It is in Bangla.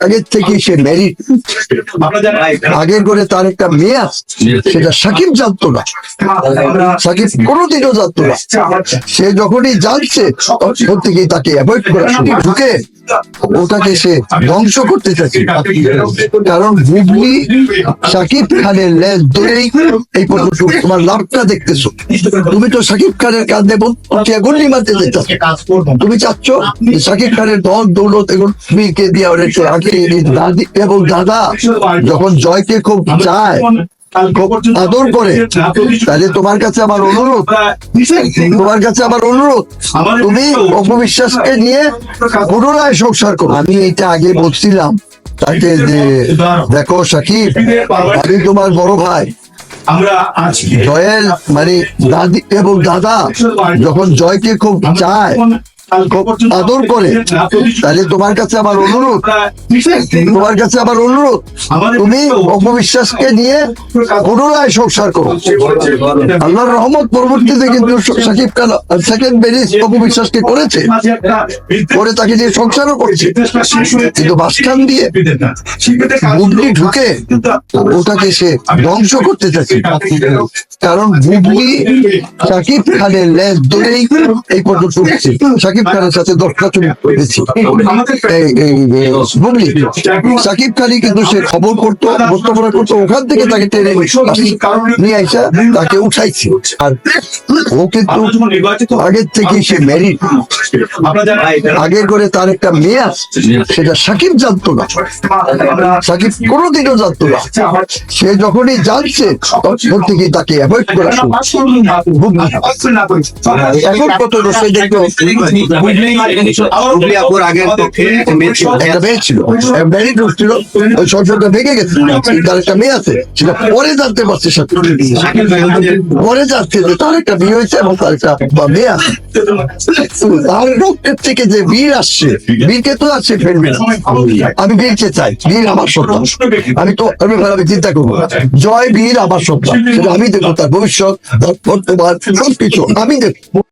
আগের থেকে সে ম্যারিড আগের করে তার একটা মেয়ে সেটা সাকিব জানতো না সাকিব কোনোদিনও জানতো না সে যখনই জানছে, তখন থেকেই তাকে অ্যাভয়েড করা ঢুকে। ওটাকে সে ধ্বংস করতে চাচ্ছে কারণ বুবলি সাকিব খানের লেজ ধরেই এই পর্যন্ত তোমার লাভটা দেখতেছো। তুমি তো সাকিব খানের কাঁধে বলতে গুল্লি মারতে চাচ্ছ তুমি চাচ্ছ সাকিব খানের দল দৌলত এগুলো বীরকে দিয়ে ওর একটু আগে এই দাদি এবং দাদা যখন জয়কে খুব চায় আদর করে। তাহলে তোমার কাছে আমার অনুরোধ। তোমার কাছে আমার অনুরোধ। তুমি অপবিশ্বাসকে নিয়ে পুনরায় সংসার করো। আমি এটা আগে বলছিলাম। তাকে যে দেখো সাকিব আমি তোমার বড় ভাই। জয়ের মানে দাদি এবং দাদা যখন জয়কে খুব চায় আদর করে। তাহলে তোমার কাছে আমার অনুরোধ। তোমার কাছে আমার অনুরোধ। তুমি অপবিশ্বাসকে নিয়ে পুনরায় সংসার করো। আল্লাহর রহমত পরবর্তীতে কিন্তু সাকিব খান সেকেন্ড অপবিশ্বাসকে করেছে। করে তাকে দিয়ে সংসারও করেছে। কিন্তু মাঝখান দিয়ে বুবলি ঢুকে ওটাকে সে ধ্বংস করতে চাচ্ছে কারণ বুবলি সাকিব খানের লেজ ধরেই এই পর্যন্ত উঠছে। সাকিব খানের সাথে দশটা চুরি করেছে বুবলি সাকিব খানই কিন্তু সে খবর করতো উপস্থাপনা করতো ওখান থেকে তাকে টেনে নিয়ে আইসা তাকে উঠাইছে আর ও কিন্তু আগের থেকে সে ম্যারিড আগের করে তার একটা মেয়ে আছে সেটা সাকিব জানতো না সাকিব কোনোদিনও জানতো না সে যখনই জানছে তখন থেকে তাকে অ্যাভয়েড করা এখন কত রসে দেখল বুবলি আপুর আগের পক্ষে একটা মেয়ে ছিল ম্যারিড ছিল ওই সংসারটা ভেঙে গেছে। তার একটা মেয়ে আছে সেটা পরে জানতে পারছে সাকিব পরে জানছে যে তার একটা বিয়ে হয়েছে এবং তার একটা মেয়ে আছে। তার রক্তের থেকে যে বীর আসছে বীরকে তো আসছে ফেলবে না। আমি বীরকে চাই বীর আমার সন্তান। আমি তো আমি আমি চিন্তা করব জয় বীর আমার সন্তান। সেটা আমি দেখব তার ভবিষ্যৎ তার বর্তমান সবকিছু আমি দেখব।